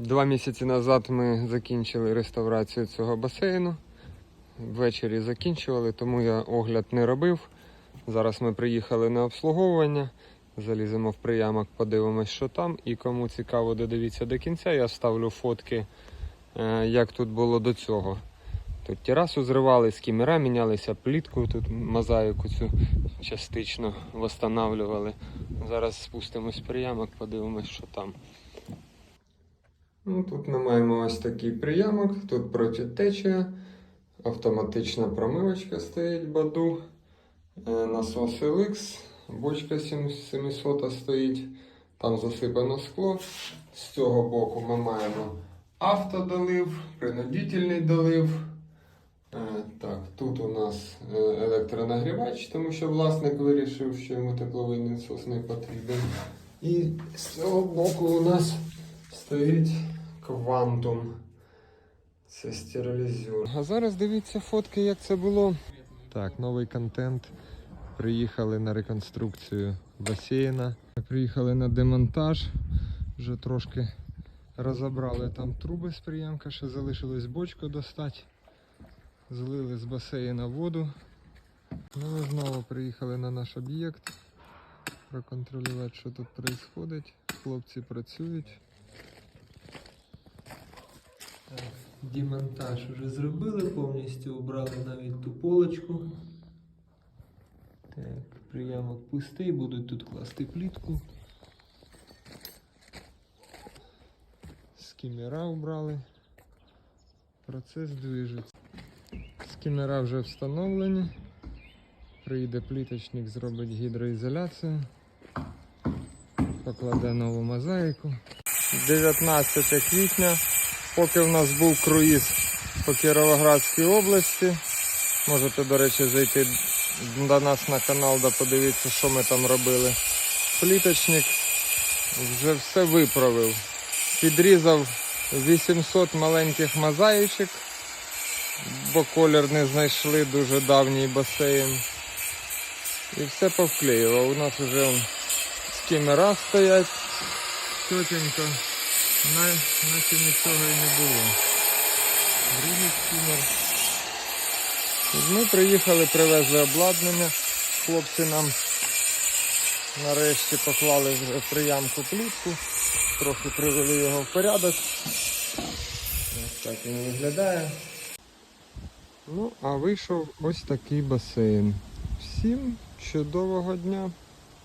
Два місяці назад ми закінчили реставрацію цього басейну. Ввечері закінчували, тому я огляд не робив. Зараз ми приїхали на обслуговування. Заліземо в приямок, подивимось, що там. І кому цікаво, додивіться до кінця. Я ставлю фотки, е, як тут було до цього. Тут терасу зривали, скімера мінялися, плітку, тут мозаїку цю частично восстанавливали. Зараз спустимось в приямок, подивимось, що там. Ну, тут ми маємо ось такий приямок, тут протитечія, автоматична промивочка стоїть баду, е, насос LX, бочка 700 стоїть, там засипано скло. З цього боку ми маємо автодолив, принудительний долив. Е, Так, тут у нас е, електронагрівач, тому що власник вирішив, що йому тепловий насос не потрібен. І з цього боку у нас стоїть квантум. Це стерилізер. А зараз дивіться фотки, як це було. Так, новий контент. Приїхали на реконструкцію басейна. Приїхали на демонтаж. Вже трошки розібрали там труби з приємка, ще залишилось бочку достати. Злили з басейна воду. Ну, ми знову приїхали на наш об'єкт. Проконтролювати, що тут відбувається. Хлопці працюють. Демонтаж вже зробили, повністю убрали навіть ту полочку. Так, приямок пустий, будуть тут класти плітку. Скімера убрали. Процес движеться. Скімера вже встановлені. Прийде пліточник, зробить гідроізоляцію. Покладе нову мозаїку. 19 квітня. Поки в нас був круїз по Кіровоградській області. Можете, до речі, зайти до нас на канал да подивитися, що ми там робили. Пліточник вже все виправив. Підрізав 800 маленьких мозаїчок, бо колір не знайшли дуже давній басейн. І все повклеював. У нас вже скімера стоять. Чотенько. На, наче нічого і не було. Другий скімер. Ми приїхали, привезли обладнання. Хлопці нам нарешті поклали в приямку плітку. Трохи привели його в порядок. Ось так він виглядає. Ну, а вийшов ось такий басейн. Всім чудового дня!